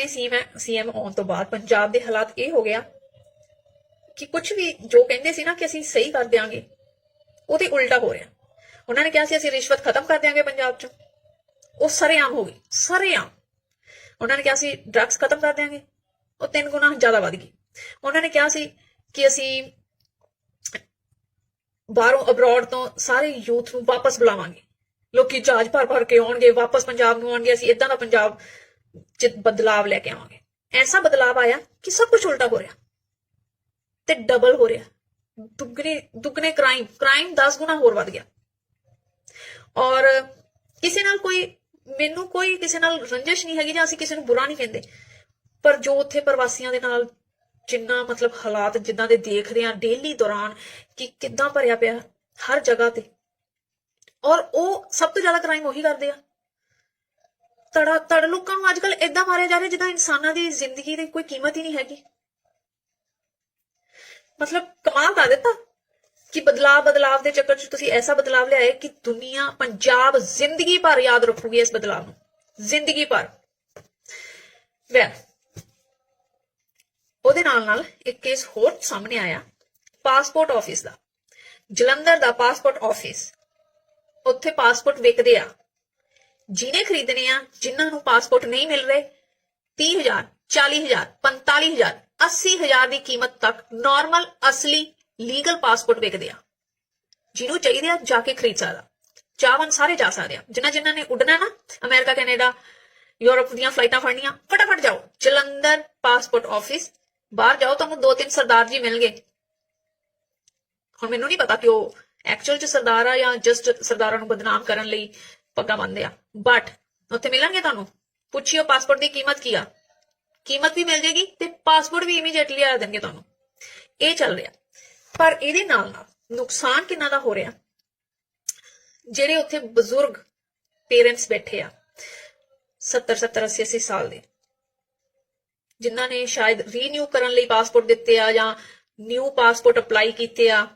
ਨਵੇਂ CM CM ਆਉਣ ਤੋਂ ਬਾਅਦ, ਪੰਜਾਬ ਦੇ ਹਾਲਾਤ ਇਹ ਹੋ ਗਿਆ ਕਿ ਕੁਝ ਵੀ ਜੋ ਕਹਿੰਦੇ ਸੀ ਨਾ ਕਿ ਅਸੀਂ ਸਹੀ ਕਰ ਦਿਆਂਗੇ ਉਹਦੇ ਉਲਟਾ ਹੋ ਰਿਹਾ। ਉਹਨਾਂ ਨੇ ਕਿਹਾ ਸੀ, ਅਸੀਂ ਰਿਸ਼ਵਤ ਖਤਮ ਕਰ ਦਿਆਂਗੇ ਪੰਜਾਬ 'ਚ। ਉਹ ਸਰੇਆਮ ਹੋ ਗਈ ਸਰੇਆਮ। ਉਹਨਾਂ ਨੇ ਕਿਹਾ ਸੀ ਡਰੱਗਸ ਖਤਮ ਕਰ ਦਿਆਂਗੇ। ਉਹ ਤਿੰਨ ਗੁਣਾ ਜ਼ਿਆਦਾ ਵੱਧ ਗਈ ਉਹਨਾਂ ਨੇ ਕਿਹਾ ਸੀ ਕਿ ਅਸੀਂ ਬਾਹਰੋਂ ਅਬਰੋਡ ਤੋਂ ਸਾਰੇ ਯੂਥ ਨੂੰ ਵਾਪਸ ਬੁਲਾਵਾਂਗੇ। ਲੋਕੀ ਜਹਾਜ਼ ਭਰ ਭਰ ਕੇ ਆਉਣਗੇ, ਵਾਪਸ ਪੰਜਾਬ ਨੂੰ ਆਉਣਗੇ, ਅਸੀਂ ਇਦਾਂ ਦਾ ਪੰਜਾਬ ਚ ਬਦਲਾਵ ਲੈ ਕੇ ਆਵਾਂਗੇ। ਐਸਾ ਬਦਲਾਵ ਆਇਆ ਕਿ ਸਭ ਕੁਝ ਉਲਟਾ ਹੋ ਰਿਹਾ ਤੇ ਡਬਲ ਹੋ ਰਿਹਾ। ਦੁੱਗਣੇ ਦੁੱਗਣੇ ਕ੍ਰਾਈਮ ਕ੍ਰਾਈਮ 10 ਗੁਣਾ ਹੋਰ ਵੱਧ ਗਿਆ। ਔਰ ਕਿਸੇ ਨਾਲ ਕੋਈ, ਮੈਨੂੰ ਕੋਈ ਕਿਸੇ ਨਾਲ ਰੰਜਿਸ਼ ਨਹੀਂ ਹੈਗੀ ਜਾਂ ਅਸੀਂ ਕਿਸੇ ਨੂੰ ਬੁਰਾ ਨਹੀਂ ਕਹਿੰਦੇ। ਪਰ ਜੋ ਉੱਥੇ ਪ੍ਰਵਾਸੀਆਂ ਦੇ ਨਾਲ ਜਿੰਨਾ ਮਤਲਬ ਹਾਲਾਤ ਜਿੱਦਾਂ ਦੇ ਦੇਖਦੇ ਆ ਡੇਲੀ ਦੌਰਾਨ ਕਿ ਕਿੱਦਾਂ ਭਰਿਆ ਪਿਆ ਹਰ ਜਗ੍ਹਾ ਤੇ। ਔਰ ਉਹ ਸਭ ਤੋਂ ਜ਼ਿਆਦਾ ਕ੍ਰਾਈਮ ਉਹੀ ਕਰਦੇ ਆ। ਤੜਾ ਤੜ ਲੋਕਾਂ ਨੂੰ ਅੱਜਕੱਲ ਇਦਾਂ ਮਾਰਿਆ ਜਾ ਰਿਹਾ ਜਿੱਦਾਂ ਇਨਸਾਨਾਂ ਦੀ ਜ਼ਿੰਦਗੀ ਦੀ ਕੋਈ ਕੀਮਤ ਹੀ ਨਹੀਂ ਹੈਗੀ। ਮਤਲਬ ਕਮਾਲ ਕਰ ਦਿੱਤਾ ਕਿ ਬਦਲਾਵ ਬਦਲਾਵ ਦੇ ਚੱਕਰ 'ਚ ਤੁਸੀਂ ਐਸਾ ਬਦਲਾਵ ਲਿਆਏ ਕਿ ਦੁਨੀਆ, ਪੰਜਾਬ ਜ਼ਿੰਦਗੀ ਭਰ ਯਾਦ ਰੱਖੂਗੀ ਇਸ ਬਦਲਾਵ ਨੂੰ। ਜ਼ਿੰਦਗੀ ਭਰ। ਵੈਲ, ਉਹਦੇ ਨਾਲ ਨਾਲ ਇੱਕ ਕੇਸ ਹੋਰ ਸਾਹਮਣੇ ਆਇਆ ਪਾਸਪੋਰਟ ਆਫਿਸ ਦਾ। ਜਲੰਧਰ ਦਾ ਪਾਸਪੋਰਟ ਆਫਿਸ ਉੱਥੇ ਪਾਸਪੋਰਟ ਵਿਕਦੇ ਆ। ਜਿਹਨੇ ਖਰੀਦਣੇ ਆ, ਜਿਨ੍ਹਾਂ ਨੂੰ ਪਾਸਪੋਰਟ ਨਹੀਂ ਮਿਲ ਰਹੇ 30000 40000 45000 80000 ਦੀ ਕੀਮਤ ਤੱਕ ਨਾਰਮਲ ਅਸਲੀ ਲੀਗਲ ਪਾਸਪੋਰਟ ਵਿਕਦੇ ਆ। ਜਿਹਨੂੰ ਚਾਹੀਦੇ ਆ, ਜਾ ਕੇ ਖਰੀਦ ਸਕਦਾ। ਚਾਹਵਨ ਸਾਰੇ ਜਾ ਸਕਦੇ ਆ। ਜਿਨ੍ਹਾਂ ਜਿਨ੍ਹਾਂ ਨੇ ਉੱਡਣਾ ਨਾ, ਅਮਰੀਕਾ, ਕੈਨੇਡਾ, ਯੂਰਪ ਦੀਆਂ ਫਲਾਈਟਾਂ ਫੜਨੀਆਂ, ਫਟਾਫਟ ਜਾਓ। ਜਲੰਧਰ ਪਾਸਪੋਰਟ ਆਫਿਸ ਬਾਹਰ ਜਾਓ, ਤੁਹਾਨੂੰ ਦੋ ਤਿੰਨ ਸਰਦਾਰ ਜੀ ਮਿਲਣਗੇ। ਹੁਣ ਮੈਨੂੰ ਨਹੀਂ ਪਤਾ ਕਿ ਉਹ ਐਕਚੁਅਲ ਚ ਸਰਦਾਰ ਆ ਜਾਂ ਜਸਟ ਸਰਦਾਰਾਂ ਨੂੰ ਬਦਨਾਮ ਕਰਨ ਲਈ ਪੱਗਾਂ ਬੰਨਦੇ ਆ। ਬਟ ਉੱਥੇ ਮਿਲਣਗੇ ਤੁਹਾਨੂੰ? ਪੁੱਛਿਓ ਪਾਸਪੋਰਟ ਦੀ ਕੀਮਤ ਕੀ ਆ? ਕੀਮਤ ਵੀ ਮਿਲ ਜੇਗੀ ਤੇ ਪਾਸਪੋਰਟ ਵੀ ਇਮੀਡੀਏਟਲੀ ਆ ਦੇਣਗੇ ਤੁਹਾਨੂੰ। ਇਹ ਚੱਲ ਰਿਹਾ। ਪਰ ਇਹਦੇ ਨਾਲ ਨਾਲ ਨੁਕਸਾਨ ਕਿੰਨਾ ਦਾ ਹੋ ਰਿਹਾ? ਜਿਹੜੇ ਉੱਥੇ ਬਜ਼ੁਰਗ ਪੇਰੈਂਟਸ ਬੈਠੇ ਆ 70 70 80 80 ਸਾਲ ਦੇ, ਜਿਨ੍ਹਾਂ ਨੇ ਸ਼ਾਇਦ ਰੀਨਿਊ ਕਰਨ ਲਈ ਪਾਸਪੋਰਟ ਦਿੱਤੇ ਆ ਜਾਂ ਨਿਊ ਪਾਸਪੋਰਟ ਅਪਲਾਈ ਕੀਤੇ ਆ,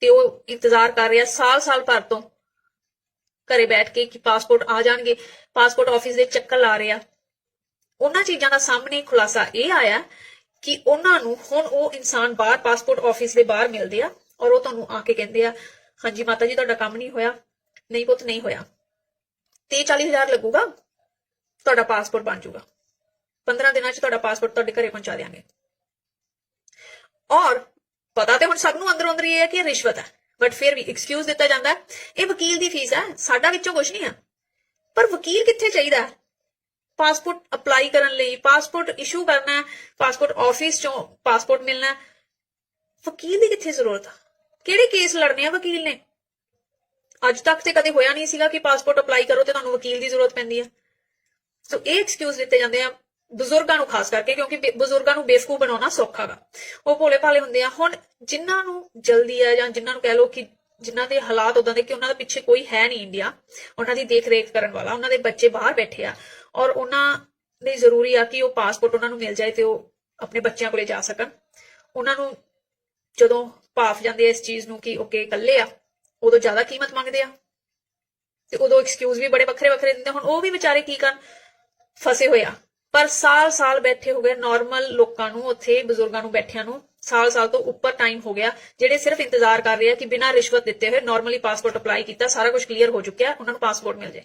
ਤੇ ਉਹ ਇੰਤਜ਼ਾਰ ਕਰ ਰਿਹਾ ਸਾਲ-ਸਾਲ ਭਰ ਤੋਂ। ਘਰੇ ਬੈਠ ਕੇ ਕਿ ਪਾਸਪੋਰਟ ਆ ਜਾਣਗੇ ਪਾਸਪੋਰਟ ਆਫਿਸ ਦੇ ਚੱਕਰ ਲਾ ਰਹੇ ਆ। ਉਹਨਾਂ ਚੀਜ਼ਾਂ ਦਾ ਸਾਹਮਣੇ ਖੁਲਾਸਾ ਇਹ ਆਇਆ ਕਿ ਉਹਨਾਂ ਨੂੰ ਹੁਣ ਉਹ ਇਨਸਾਨ ਬਾਹਰ ਪਾਸਪੋਰਟ ਆਫਿਸ ਦੇ ਬਾਹਰ ਮਿਲਦੇ ਆ ਔਰ ਉਹ ਤੁਹਾਨੂੰ ਆ ਕੇ ਕਹਿੰਦੇ ਆ, ਹਾਂਜੀ ਮਾਤਾ ਜੀ, ਤੁਹਾਡਾ ਕੰਮ ਨਹੀਂ ਹੋਇਆ। ਨਹੀਂ ਪੁੱਤ, ਨਹੀਂ ਹੋਇਆ। ਤੇ 40000 ਲੱਗੂਗਾ, ਤੁਹਾਡਾ ਪਾਸਪੋਰਟ ਬਣ ਜਾਊਗਾ। 15 ਦਿਨਾਂ 'ਚ ਤੁਹਾਡਾ ਪਾਸਪੋਰਟ ਤੁਹਾਡੇ ਘਰੇ ਪਹੁੰਚਾ ਦੇਵਾਂਗੇ ਔਰ ਪਤਾ ਤੇ ਹੁਣ ਸਭ ਨੂੰ ਅੰਦਰੋਂ ਅੰਦਰ ਇਹ ਹੈ ਕਿ ਰਿਸ਼ਵਤ ਹੈ। ਬਟ ਫਿਰ ਵੀ ਐਕਸਕਿਊਜ਼ ਦਿੱਤਾ ਜਾਂਦਾ ਇਹ ਵਕੀਲ ਦੀ ਫੀਸ ਹੈ, ਸਾਡਾ ਵਿੱਚੋਂ ਕੁਝ ਨਹੀਂ ਆ ਪਰ ਵਕੀਲ ਕਿੱਥੇ ਚਾਹੀਦਾ ਪਾਸਪੋਰਟ ਅਪਲਾਈ ਕਰਨ ਲਈ ਪਾਸਪੋਰਟ ਇਸ਼ੂ ਕਰਨਾ ਪਾਸਪੋਰਟ ਆਫਿਸ ਚੋਂ ਪਾਸਪੋਰਟ ਮਿਲਣਾ ਵਕੀਲ ਦੀ ਕਿੱਥੇ ਜ਼ਰੂਰਤ ਆ? ਕਿਹੜੇ ਕੇਸ ਲੜਨੇ ਆ ਵਕੀਲ ਨੇ? ਅੱਜ ਤੱਕ ਤੇ ਕਦੇ ਹੋਇਆ ਨਹੀਂ ਸੀਗਾ ਕਿ ਪਾਸਪੋਰਟ ਅਪਲਾਈ ਕਰੋ ਤੇ ਤੁਹਾਨੂੰ ਵਕੀਲ ਦੀ ਜ਼ਰੂਰਤ ਪੈਂਦੀ ਹੈ। ਸੋ ਇਹ ਐਕਸਕਿਊਜ਼ ਦਿੱਤੇ ਜਾਂਦੇ ਆ। ਬਜ਼ੁਰਗਾਂ ਨੂੰ ਖਾਸ ਕਰਕੇ, ਕਿਉਂਕਿ ਬਜ਼ੁਰਗਾਂ ਨੂੰ ਬੇਵਕੂਫ ਬਣਾਉਣਾ ਸੌਖਾ ਗਾ। ਉਹ ਭੋਲੇ ਭਾਲੇ ਹੁੰਦੇ ਆ। ਹੁਣ ਜਿਨ੍ਹਾਂ ਨੂੰ ਜਲਦੀ ਆ ਜਾਂ ਜਿਨ੍ਹਾਂ ਨੂੰ ਕਹਿ ਲਓ ਕਿ ਜਿਨ੍ਹਾਂ ਦੇ ਹਾਲਾਤ ਉਦਾਂ ਦੇ ਕਿ ਉਹਨਾਂ ਦਾ ਪਿੱਛੇ ਕੋਈ ਹੈ ਨਹੀਂ ਇੰਡੀਆ ਉਹਨਾਂ ਦੀ ਦੇਖ ਰੇਖ ਕਰਨ ਵਾਲਾ, ਉਹਨਾਂ ਦੇ ਬੱਚੇ ਬਾਹਰ ਬੈਠੇ ਆ ਔਰ ਉਹਨਾਂ ਲਈ ਜ਼ਰੂਰੀ ਆ ਕਿ ਉਹ ਪਾਸਪੋਰਟ ਉਹਨਾਂ ਨੂੰ ਮਿਲ ਜਾਏ ਤੇ ਉਹ ਆਪਣੇ ਬੱਚਿਆਂ ਕੋਲੇ ਜਾ ਸਕਣ। ਉਹਨਾਂ ਨੂੰ ਜਦੋਂ ਭਾਫ ਜਾਂਦੇ ਆ ਇਸ ਚੀਜ਼ ਨੂੰ ਕਿ ਓਕੇ, ਇਕੱਲੇ ਆ, ਉਦੋਂ ਜ਼ਿਆਦਾ ਕੀਮਤ ਮੰਗਦੇ ਆ। ਤੇ ਉਦੋਂ ਐਕਸਕਿਊਜ਼ ਵੀ ਬੜੇ ਵੱਖਰੇ ਵੱਖਰੇ ਦਿੰਦੇ ਹੁਣ ਉਹ ਵੀ ਵਿਚਾਰੇ ਕੀ ਕਰਨ? ਫਸੇ ਹੋਏ ਆ। ਪਰ ਸਾਲ-ਸਾਲ ਬੈਠੇ ਹੋ ਗਏ ਨਾਰਮਲ ਲੋਕਾਂ ਨੂੰ, ਉੱਥੇ ਬਜ਼ੁਰਗਾਂ ਨੂੰ, ਬੈਠਿਆਂ ਨੂੰ ਸਾਲ-ਸਾਲ ਤੋਂ ਉੱਪਰ ਟਾਈਮ ਹੋ ਗਿਆ, ਜਿਹੜੇ ਸਿਰਫ ਇੰਤਜ਼ਾਰ ਕਰ ਰਹੇ ਆ ਕਿ ਬਿਨਾਂ ਰਿਸ਼ਵਤ ਦਿੱਤੇ ਹੋਏ ਨਾਰਮਲੀ ਪਾਸਪੋਰਟ ਅਪਲਾਈ ਕੀਤਾ, ਸਾਰਾ ਕੁਝ ਕਲੀਅਰ ਹੋ ਚੁੱਕਿਆ, ਉਹਨਾਂ ਨੂੰ ਪਾਸਪੋਰਟ ਮਿਲ ਜਾਏ।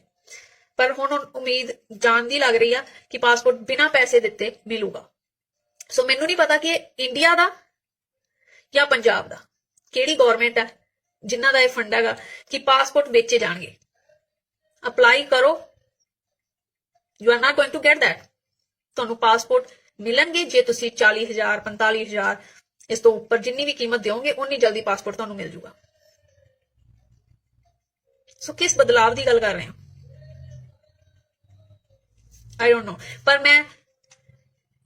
ਪਰ ਹੁਣ ਉਮੀਦ ਜਾਣ ਦੀ ਲੱਗ ਰਹੀ ਆ ਕਿ ਪਾਸਪੋਰਟ ਬਿਨਾਂ ਪੈਸੇ ਦਿੱਤੇ ਮਿਲੂਗਾ। ਸੋ ਮੈਨੂੰ ਨਹੀਂ ਪਤਾ ਕਿ ਇੰਡੀਆ ਦਾ ਜਾਂ ਪੰਜਾਬ ਦਾ, ਕਿਹੜੀ ਗਵਰਨਮੈਂਟ ਹੈ ਜਿਨ੍ਹਾਂ ਦਾ ਇਹ ਫੰਡ ਹੈਗਾ, ਕਿ ਪਾਸਪੋਰਟ ਵੇਚੇ ਜਾਣਗੇ। ਅਪਲਾਈ ਕਰੋ। You are not going to get that ਤੁਹਾਨੂੰ ਪਾਸਪੋਰਟ ਮਿਲਣਗੇ, ਜੇ ਤੁਸੀਂ 40000 45000 ਇਸ ਤੋਂ ਉੱਪਰ ਜਿੰਨੀ ਵੀ ਕੀਮਤ ਦਿਓਗੇ ਉਨੀ ਜਲਦੀ ਪਾਸਪੋਰਟ ਤੁਹਾਨੂੰ ਮਿਲ ਜੂਗਾ। ਸੋ ਕਿਸ ਬਦਲਾਵ ਦੀ ਗੱਲ ਕਰ ਰਹੇ ਹਾਂ? ਆਈ ਡੋਨਟ ਨੋ ਪਰ ਮੈਂ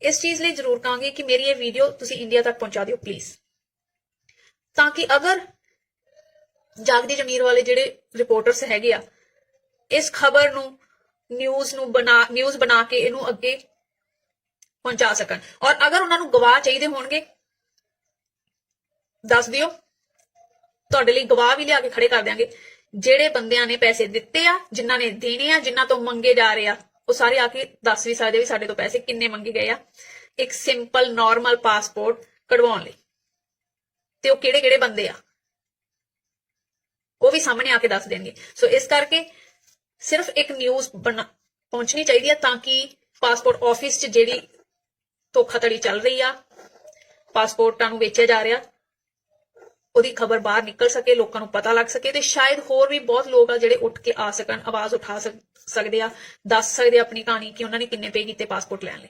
ਇਸ ਚੀਜ਼ ਲਈ ਜ਼ਰੂਰ ਕਹਾਂਗੀ ਕਿ ਮੇਰੀ ਇਹ ਵੀਡੀਓ ਤੁਸੀਂ ਇੰਡੀਆ ਤੱਕ ਪਹੁੰਚਾ ਦਿਓ ਪਲੀਜ਼ ਤਾਂ ਕਿ ਅਗਰ ਜਾਗਦੀ ਜਮੀਰ ਵਾਲੇ ਜਿਹੜੇ ਰਿਪੋਰਟਰਸ ਹੈਗੇ ਆ, ਇਸ ਖਬਰ ਨੂੰ ਨਿਊਜ਼ ਨੂੰ ਬਣਾ ਨਿਊਜ਼ ਬਣਾ ਕੇ ਇਹਨੂੰ ਅੱਗੇ ਪਹੁੰਚਾ ਸਕਣ। ਔਰ ਅਗਰ ਉਹਨਾਂ ਨੂੰ ਗਵਾਹ ਚਾਹੀਦੇ ਹੋਣਗੇ, ਦੱਸ ਦਿਓ। ਤੁਹਾਡੇ ਲਈ ਗਵਾਹ ਵੀ ਲਿਆ ਕੇ ਖੜੇ ਕਰ ਦਿਆਂਗੇ। ਜਿਹੜੇ ਬੰਦਿਆਂ ਨੇ ਪੈਸੇ ਦਿੱਤੇ ਆ, ਜਿਨ੍ਹਾਂ ਨੇ ਦੇਣੇ ਆ, ਜਿਨ੍ਹਾਂ ਤੋਂ ਮੰਗੇ ਜਾ ਰਹੇ ਆ, ਉਹ ਸਾਰੇ ਆ ਕੇ ਦੱਸ ਵੀ ਸਕਦੇ ਵੀ ਸਾਡੇ ਤੋਂ ਪੈਸੇ ਕਿੰਨੇ ਮੰਗੇ ਗਏ ਆ। ਇੱਕ ਸਿੰਪਲ ਨਾਰਮਲ ਪਾਸਪੋਰਟ ਕਢਵਾਉਣ ਲਈ। ਤੇ ਉਹ ਕਿਹੜੇ ਕਿਹੜੇ ਬੰਦੇ ਆ? ਉਹ ਵੀ ਸਾਹਮਣੇ ਆ ਕੇ ਦੱਸ ਦੇਣਗੇ। ਸੋ ਇਸ ਕਰਕੇ ਸਿਰਫ ਇੱਕ ਨਿਊਜ਼ ਪਹੁੰਚਣੀ ਚਾਹੀਦੀ ਹੈ ਤਾਂ ਕਿ ਪਾਸਪੋਰਟ ਆਫਿਸ 'ਚ ਜਿਹੜੀ ਧੋਖਾਧੜੀ ਚੱਲ ਰਹੀ ਆ। ਪਾਸਪੋਰਟਾਂ ਨੂੰ ਵੇਚਿਆ ਜਾ ਰਿਹਾ। ਉਹਦੀ ਖਬਰ ਬਾਹਰ ਨਿਕਲ ਸਕੇ, ਲੋਕਾਂ ਨੂੰ ਪਤਾ ਲੱਗ ਸਕੇ ਤੇ ਸ਼ਾਇਦ ਹੋਰ ਵੀ ਬਹੁਤ ਲੋਕ ਆ ਜਿਹੜੇ ਉੱਠ ਕੇ ਆ ਸਕਣ, ਆਵਾਜ਼ ਉਠਾ ਸਕਦੇ ਆ, ਦੱਸ ਸਕਦੇ ਆ ਆਪਣੀ ਕਹਾਣੀ ਕਿ ਉਹਨਾਂ ਨੇ ਕਿੰਨੇ ਪੇ ਕੀਤੇ ਪਾਸਪੋਰਟ ਲੈਣ ਲਈ।